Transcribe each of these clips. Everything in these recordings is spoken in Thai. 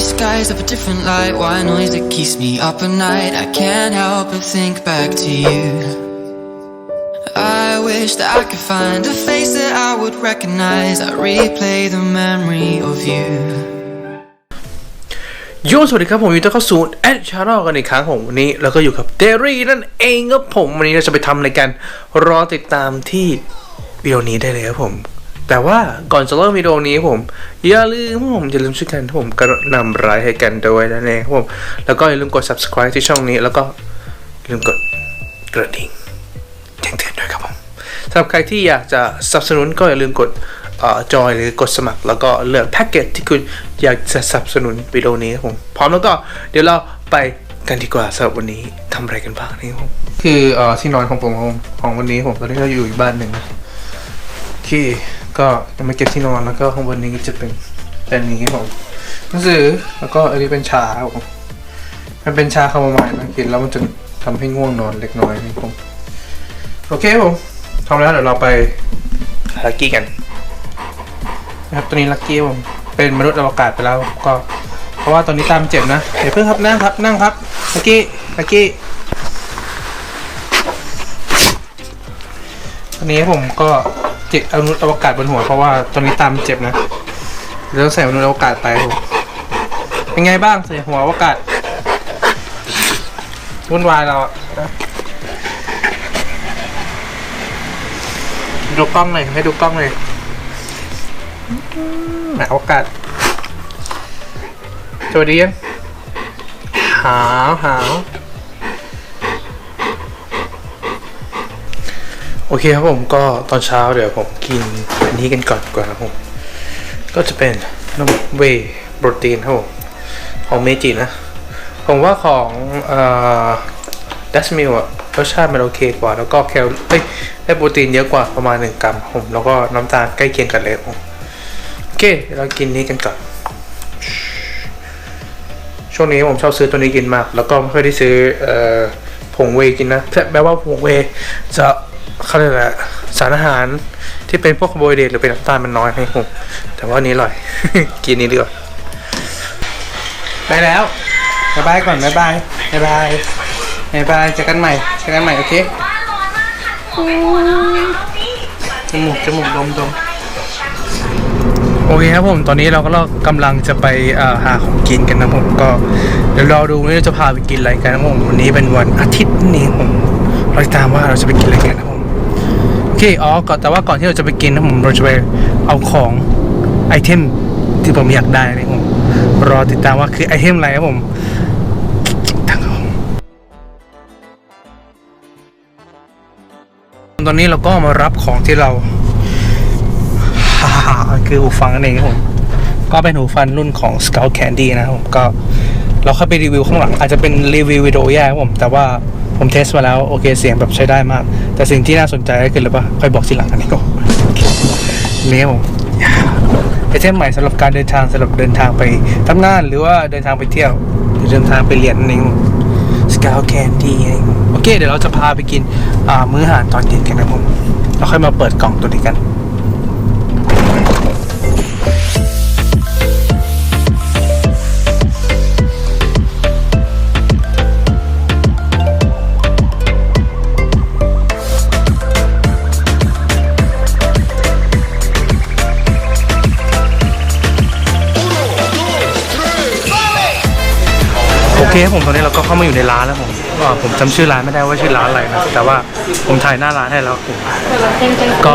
skies of a different light. White noise that keeps me up at night. I can't help but think back to you. I wish that I could find a face that I would recognize. I replay the memory of you. โยสวัสดีครับผมอยู่ต้อนเข้าสู่แอดชาร์ลกันอีกครั้งผมวันนี้เราก็อยู่กับเดรี่นั่นเองครับผมวันนี้เราจะไปทำอะไรกัน รอติดตามที่วิดีโอนี้ได้เลยครับผม แต่ว่าก่อนจะเริ่มวิดีโอนี้ผม อย่าลืมผมอย่าลืมช่วยกันผมกระนำไลค์ให้กันด้วยนั่นเองผม แล้วก็อย่าลืมกด subscribe ที่ช่องนี้ แล้วก็อย่าลืมกดกระดิ่งแจ้งเตือนด้วยครับผมสำหรับใครที่อยากจะสนับสนุนก็อย่าลืมกดจอยหรือกดสมัครแล้วก็เลือกแพ็กเกจที่คุณอยากจะสนับสนุนวิดีโอนี้ครับผมพร้อมแล้วก็เดี๋ยวเราไปกันดีกว่าสำหรับวันนี้ทำอะไรกันบ้างนี่ครับผมคืออที่นอนของผมของวันนี้ผมตอนนี้เราอยู่อีกบ้านหนึ่งนะที่ ก็จะมาเก็บที่นอนแล้วก็ข้างบนนี้ก็จะเป็นเป็นอย่นี้ครับผมหนังสือแล้วก็อันนี้เป็นชาครับผมมันเป็นชาคาโมไมล์นะกินแล้วมันจะทำให้ง่วงนอนเล็กน้อยนี่ผมโอเคครับผมทำแล้วเดี๋ยวเราไปลักกี้กันนะครับตอนนี้ลักกี้ผมเป็นมนุษย์อวกาศไปแล้วก็ เพราะว่าตอนนี้ตามเจ็บนะเดี๋ยวเพิ่งครับนั่งครับนั่งครับลักกี้ลักกี้ อนนี้ผมก็เจ็บมนุอวกาศบนหัวเพราะว่าตอนนี้ตามเจ็บนะเดี๋ยวใส่มนุอวกาศไปผมเป็นไงบ้างใส่หัวอวกาศวุ่นวายเราดูกล้องหน่อยให้ดูกล้องหน่อยหนาโอกาสสวัสดียังหาวหาว โอเคครับผมก็ตอนเช้าเดี๋ยวผมกินอันนี้กันก่อนกว่อนครับผม ก็จะเป็นนมเวโปรตีนครับผมของเมจินะ ผมว่าของเดัชมิลอะรสชาติมันโอเคกว่า แล้วก็แคลเอ้ยได้โปรตีนเยอะกว่าประมาณ 1 กรัมผม แล้วก็น้ำตาลใกล้เคียงกันเลยผมโอเคเรากินนี้กันก่อน ช่วงนี้ผมชอบซื้อตัวนี้กินมาก แล้วก็ไม่ค่อยได้ซื้ออผงเวกินนะแม้ว่าผงเวจะ เขาเรียกอะไรสารอาหารที่เป็นพวกคาร์โบไฮเดรตหรือเป็นน้ำตาลมันน้อยให้ผมแต่ว่าอันนี้อร่อย กินนี้ดีกว่าไปแล้วบายบายก่อนบายบายบายบายบายบายเจอกันใหม่เจอกันใหม่โอเคจมูกจมูกดมดมโอเคครับผมตอนนี้เราก็กำลังจะไปหาของกินกันนะผมก็เดี๋ยวรอดูว่าเราจะพาไปกินอะไรกันนะผมวันนี้เป็นวันอาทิตย์นี่ผมเราจะตามว่าเราจะไปกินอะไรกันนะ โอเคอ๋อก่อนแต่ว่าก่อนที่เราจะไปกินนะผมเราจะไปเอาของไอเทมที่ผมอยากได้นะผมรอติดตามว่าคือไอเทมอะไรครับผมตอนนี้เราก็มารับของที่เราคือหูฟังนั่นเองครับผมก็เป็นหูฟังรุ่นของ Scout Candy นะครับผมก็เราเข้าไปรีวิวข้างหลังอาจจะเป็นรีวิววิดีโอแยกครับผมแต่ว่า ผมเทสมาแล้วโอเคเสียงแบบใช้ได้มาก แต่สิ่งที่น่าสนใจก็คืออะไรปะค่อยบอกทีหลังอันนี้ก็โอเนี่ครับผมไอเทมใหม่สำหรับการเดินทางสำหรับเดินทางไปทำงานหรือว่าเดินทางไปเที่ยวหรือเดินทางไปเรียนนั่นเองสกาวแคนดี้โอเค เดี๋ยวเราจะพาไปกินอ่ามื้ออาหารตอนเย็นกันนะผมเราค่อยมาเปิดกล่องตัวนี้กัน เคครับผมตอนนี้เราก็เข้ามาอยู่ในร้านแล้วผมก็ผมจำชื่อร้านไม่ได้ว่าชื่อร้านอะไรนะแต่ว่าผมถ่ายหน้าร้านให้แล้วผมก็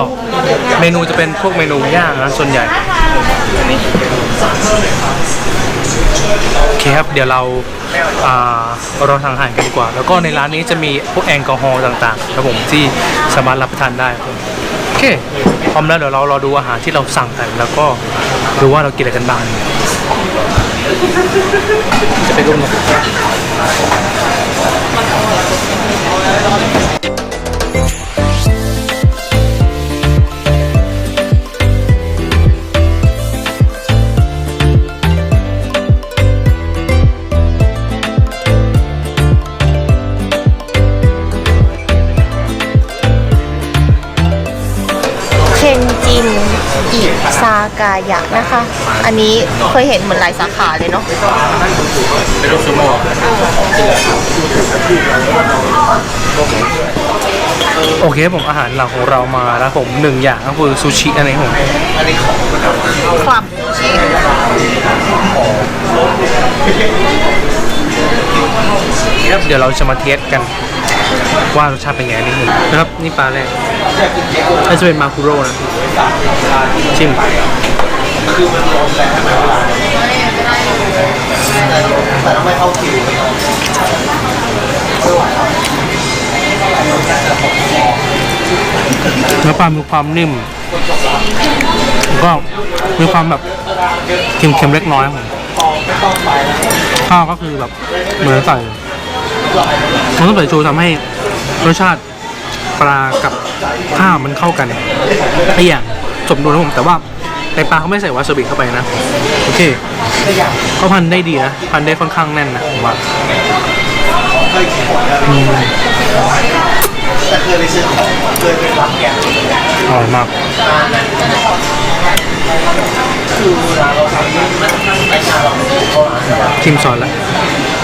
เมนูจะเป็นพวกเมนูย่างนะส่วนใหญ่โอเคครับเดี๋ยวเราอ่าเราทางอาหารกันดีกว่า แล้วก็ในร้านนี้จะมีพวกแอลกอฮอล์ต่างๆครับผมที่สามารถรับประทานได้ครับโอเคพร้อมแล้วเดี๋ยวเรารอดูอาหารที่เราสั่งกันแล้วก็ดูว่าเรากินอะไรกันบ้าง จะไกายะนะคะ อันนี้เคยเห็นเหมือนหลายสาขาเลยเนาะเป็นรูปซูโม่โอเคผมอาหารหลักของเรามาแล้วผมหนึ่งอย่างก็คือซูชิอันนี้ผมครับชิครับเดี๋ยวเราจะมาเทสกัน ว่ารสชาติเป็นไงนี่ผมนะครับนี่ปลาแรกน่าจะเป็นมาคุโร่นะชิมเนื้อปลามีความนิ่มแล้วก็มีความแบบเค็มๆเล็กน้อยครับผมข้าวก็คือแบบเหมือนใส่ มันต้องใส่ชูทำให้รสชาติปลากับข้าวมันเข้ากันไออย่างสมดุลนะผมแต่ว่าในปลาเขาไม่ใส่วาซาบิเข้าไปนะโอเคก็พันได้ดีนะพันได้ค่อนข้างแน่นนะผมว่าอืมอร่อยมากชิมซอสแล้ว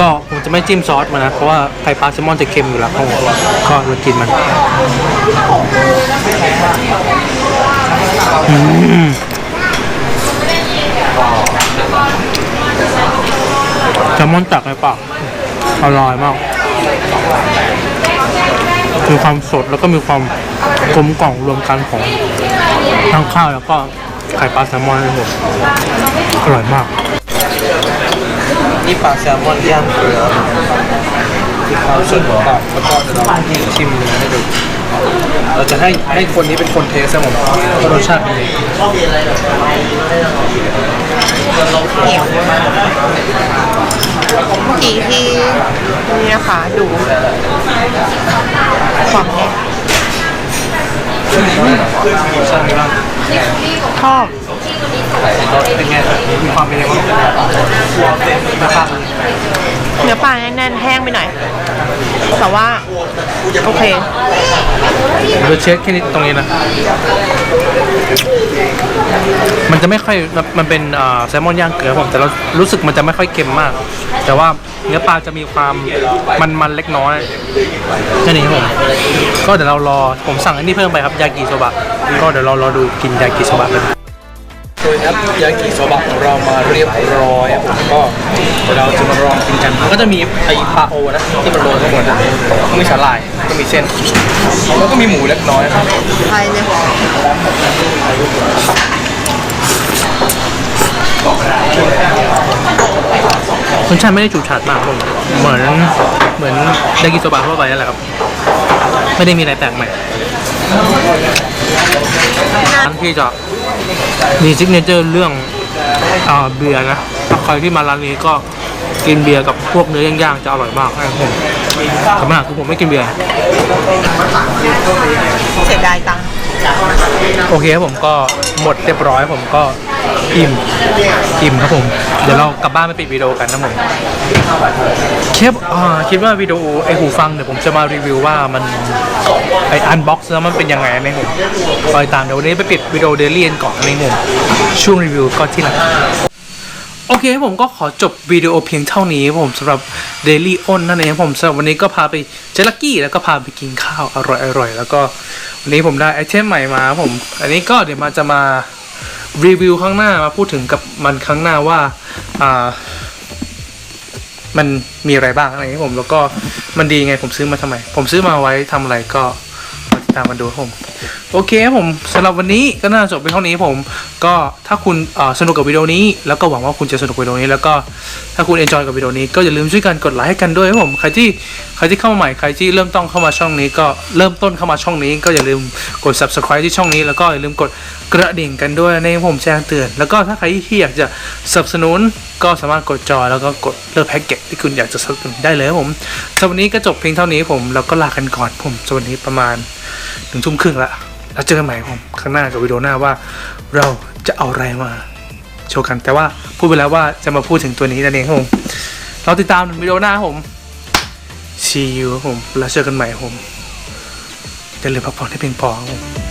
ก็ผมจะไม่จิ้มซอสมานนะ เพราะว่าไข่ปลาแซลมอนจะเค็มอยู่แล้วครับผมก็เรากินมันอืมแซลมอนตักในปากอร่อยมากมีความสดแล้วก็มีความกลมกล่อมรวมกันของทั้งข้าวแล้วก็ไข่ปลาแซลมอนนะครับผมอร่อยมาก นี่ปลาแซลมอนย่างเกลือมีความสดกรอบแล้วก็เดี๋ยวเราชิมเนื้อให้ดู เราจะให้ให้คนนี้เป็นคนเทสครับผมว่ารสชาติเป็นยังไงเหนียวกี่ที่นี่นะคะดูความแน่ชาติเนไงบ้างชอบ เป็นไงมีความเป็นยังไงบ้างนะครับเนื้อปลาแน่นๆแห้งไปหน่อย แต่ว่า โอเคเราเช็คแค่นี้ตรงนี้นะ มันจะไม่ค่อยมันเป็นแซลมอนย่างเกลือผมแต่เรารู้สึกมันจะไม่ค่อยเค็มมาก แต่ว่าเนื้อปลาจะมีความมันๆเล็กน้อยแค่นี้ครับผมก็เดี๋ยวเรารอผมสั่งอันนี้เพิ่มไปครับยากิโซบะก็เดี๋ยวเรารอดูกินยากิโซบะกัน โดยครับยากิโซบะของเรามาเรียบร้อยครับผมก็เดี๋ยวเราจะมาลองกินกันมันก็จะมีไอปลาโอนะที่มันโรยข้างบนนะก็มีสาหร่ายก็มีเส้นแล้วก็มีหมูเล็กน้อยครับไทยเลยรสชาติไม่ได้ฉูดฉาดมากผมเหมือนเหมือนไดากิโซบะทั่วไปนั่นแหละครับ ไม่ได้มีอะไรแปลกใหม่ร้านที่จะ มีซิกเนเจอร์เรื่องอ่าเบียร์นะถ้าใครที่มาร้านนี้ก็กินเบียร์กับพวกเนื้อย่างๆจะอร่อยมากนะครับผมแต่ปัญหาคือผมไม่กินเบียร์เสียดายตังค์โอเคครับผมก็หมดเรียบร้อยผมก็ อิ่มอิ่มครับผม เดี๋ยวเรากลับบ้านไปปิดวิดีโอกันนะผมเคปอ่าคิดว่าวิดีโอไอหูฟังเดี๋ยวผมจะมารีวิวว่ามันไออันบ็อกซ์แล้วมันเป็นยังไงในผมคอยตามเดี๋ยววันนี้ไปปิดวิดีโอเดลี่ก่อนในผมช่วงรีวิวก็ที่หลังโอเคผมก็ขอจบวิดีโอเพียงเท่านี้ผมสำหรับ Daily On นั่นเองผมสำหรับวันนี้ก็พาไปเจลักกี้แล้วก็พาไปกินข้าวอร่อยๆแล้วก็วันนี้ผมได้ไอเทมใหม่มาผม อันนี้ก็เดี๋ยวมาจะมา รีวิวข้างหน้ามาพูดถึงกับมันข้างหน้าว่าอ่ามันมีอะไรบ้างอะไรอย่างนี้ผมแล้วก็มันดีไงผมซื้อมาทำไม ผมซื้อมาไว้ทำอะไรก็มาติดตามกันดูผม โอเคผมสำหรับวันนี้ก็น่าจบเป็นเท่านี้ผม ก็ถ้าคุณสนุกกับวิดีโอนี้ แล้วก็หวังว่าคุณจะสนุกกับวิดีโอนี้แล้วก็ถ้าคุณเอนจอยกับวิดีโอนี้ก็อย่าลืมช่วยกันกดไลค์ให้กันด้วยครับผมใครที่ใครที่เข้ามาใหม่ใครที่เริ่มต้องเข้ามาช่องนี้ ก็เริ่มต้นเข้ามาช่องนี้ ก็อย่าลืมกด subscribe ที่ช่องนี้แล้วก็อย่าลืมกด กระดิ่งกันด้วยในผมแจ้งเตือน แล้วก็ถ้าใครที่อยากจะสนับสนุนก็สามารถกดจอยแล้วก็กดเลือกแพ็กเกจที่คุณอยากจะสนับสนุนได้เลยครับผมสำหรับวันนี้ก็จบเพียงเท่านี้ผมแล้วก็ลากันก่อนผมสำหรับวันนี้ประมาณหนึ่งทุ่มครึ่งละแล้วเจอกันใหม่ผมข้างหน้ากับวิดีโอหน้าว่า เราจะเอาอะไรมาโชว์กันแต่ว่าพูดไปแล้วว่าจะมาพูดถึงตัวนี้นั่นเองครับผมเราติดตามวิดีโอหน้าผม see you ครับผมแล้วเจอกันใหม่ผมอย่าลืมพักผ่อนให้เพียงพอครับผม